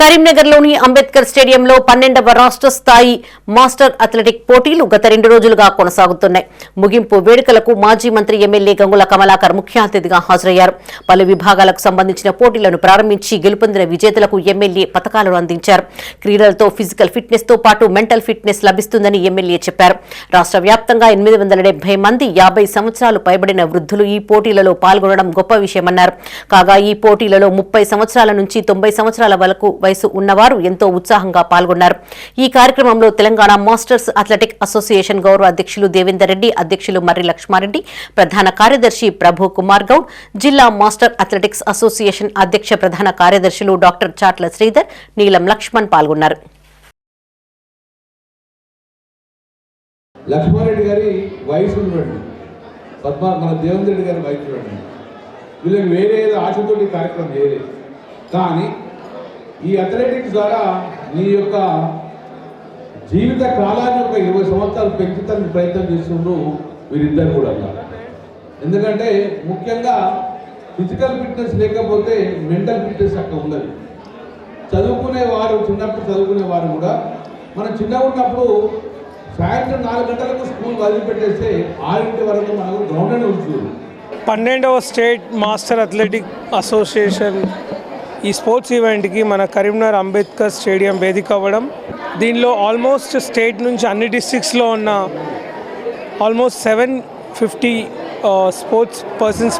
కరీంనగర్లోని అంబేద్కర్ స్టేడియంలో పన్నెండవ రాష్ట్ర స్థాయి మాస్టర్ అథ్లెటిక్ పోటీలు గత రెండు రోజులుగా కొనసాగుతున్నాయి. ముగింపు వేడుకలకు మాజీ మంత్రి ఎమ్మెల్యే గంగుల కమలాకర్ ముఖ్య అతిథిగా హాజరయ్యారు. పలు విభాగాలకు సంబంధించిన పోటీలను ప్రారంభించి గెలుపొందిన విజేతలకు ఎమ్మెల్యే పథకాలను అందించారు. క్రీడలతో ఫిజికల్ ఫిట్నెస్తో పాటు మెంటల్ ఫిట్నెస్ లభిస్తుందని ఎమ్మెల్యే చెప్పారు. రాష్ట్ర వ్యాప్తంగా ఎనిమిది మంది యాభై సంవత్సరాలు పైబడిన వృద్ధులు ఈ పోటీలలో పాల్గొనడం గొప్ప విషయమన్నారు. కాగా ఈ పోటీలలో ముప్పై సంవత్సరాల నుంచి తొంభై సంవత్సరాల వరకు వయసు ఉన్నవారు ఎంతో ఉత్సాహంగా పాల్గొన్నారు. ఈ కార్యక్రమంలో తెలంగాణ మాస్టర్స్ అథ్లెటిక్ అసోసియేషన్ గౌరవ అధ్యక్షులు దేవేందర్ రెడ్డి అధ్యక్షులు మర్రి లక్ష్మారెడ్డి ప్రధాన కార్యదర్శి ప్రభు కుమార్ గౌడ్ జిల్లా మాస్టర్ అథ్లెటిక్స్ అసోసియేషన్ అధ్యక్ష ప్రధాన కార్యదర్శులు డాక్టర్ చాట్ల శ్రీధర్ నీలం లక్ష్మణ్ పాల్గొన్నారు. లక్ష్మారెడ్డి గారి వయసు చూడండి. పద్మ మన దేవేంద్ర రెడ్డి గారి వయసు చూడండి. వీళ్ళకి వేరే ఏదో ఆశతో కార్యక్రమం వేరే కానీ ఈ అథ్లెటిక్స్ ద్వారా నీ యొక్క జీవిత కాలాన్ని ఒక ఇరవై సంవత్సరాలు పెంచుతానికి ప్రయత్నం చేస్తుండ్రు వీరిద్దరు కూడా. ఎందుకంటే ముఖ్యంగా ఫిజికల్ ఫిట్నెస్ లేకపోతే మెంటల్ ఫిట్నెస్ అక్కడ ఉండదు. చదువుకునే వారు చిన్నప్పుడు చదువుకునే వారు కూడా మనం చిన్నగా ఉన్నప్పుడు సాయంత్రం నాలుగు గంటలకు స్కూల్ వదిలిపెట్టేస్తే ఆరింటి వరకు మనకు గ్రౌండ్ అని ఉంచుతుంది పన్నెండవ స్టేట్ మాస్టర్ అథ్లెటిక్ అసోసియేషన్ ఈ స్పోర్ట్స్ ఈవెంట్కి మన కరీంనగర్ అంబేద్కర్ స్టేడియం వేదిక అవ్వడం దీనిలో ఆల్మోస్ట్ స్టేట్ నుంచి అన్ని డిస్టిక్స్లో ఉన్న almost seven fifty sports persons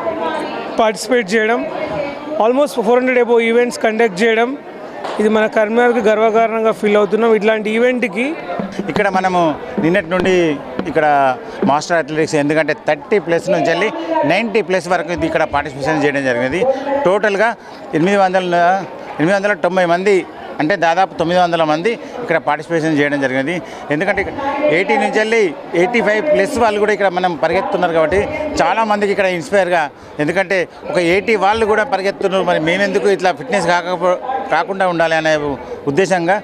participate చేయడం almost four hundred above events conduct చేయడం ఇది మన కరీంనగర్కి గర్వకారణంగా ఫీల్ అవుతున్నాం. ఇట్లాంటి ఈవెంట్కి ఇక్కడ మనము నిన్నటి నుండి ఇక్కడ మాస్టర్ అథ్లెటిక్స్ ఎందుకంటే థర్టీ ప్లస్ నుంచి వెళ్ళి నైంటీ ప్లస్ వరకు ఇది ఇక్కడ పార్టిసిపేషన్ చేయడం జరిగింది. టోటల్గా ఎనిమిది వందల ఎనిమిది వందల తొంభై మంది అంటే దాదాపు తొమ్మిది వందల మంది ఇక్కడ పార్టిసిపేషన్ చేయడం జరిగింది. ఎందుకంటే ఎయిటీ నుంచి వెళ్ళి ఎయిటీ ఫైవ్ ప్లస్ వాళ్ళు కూడా ఇక్కడ మనం పరిగెత్తున్నారు కాబట్టి చాలా మందికి ఇక్కడ ఇన్స్పైర్గా ఎందుకంటే ఒక ఎయిటీ వాళ్ళు కూడా పరిగెత్తున్నారు. మరి మేమెందుకు ఇట్లా ఫిట్నెస్ కాకపో కాకుండా ఉండాలి అనే ఉద్దేశంగా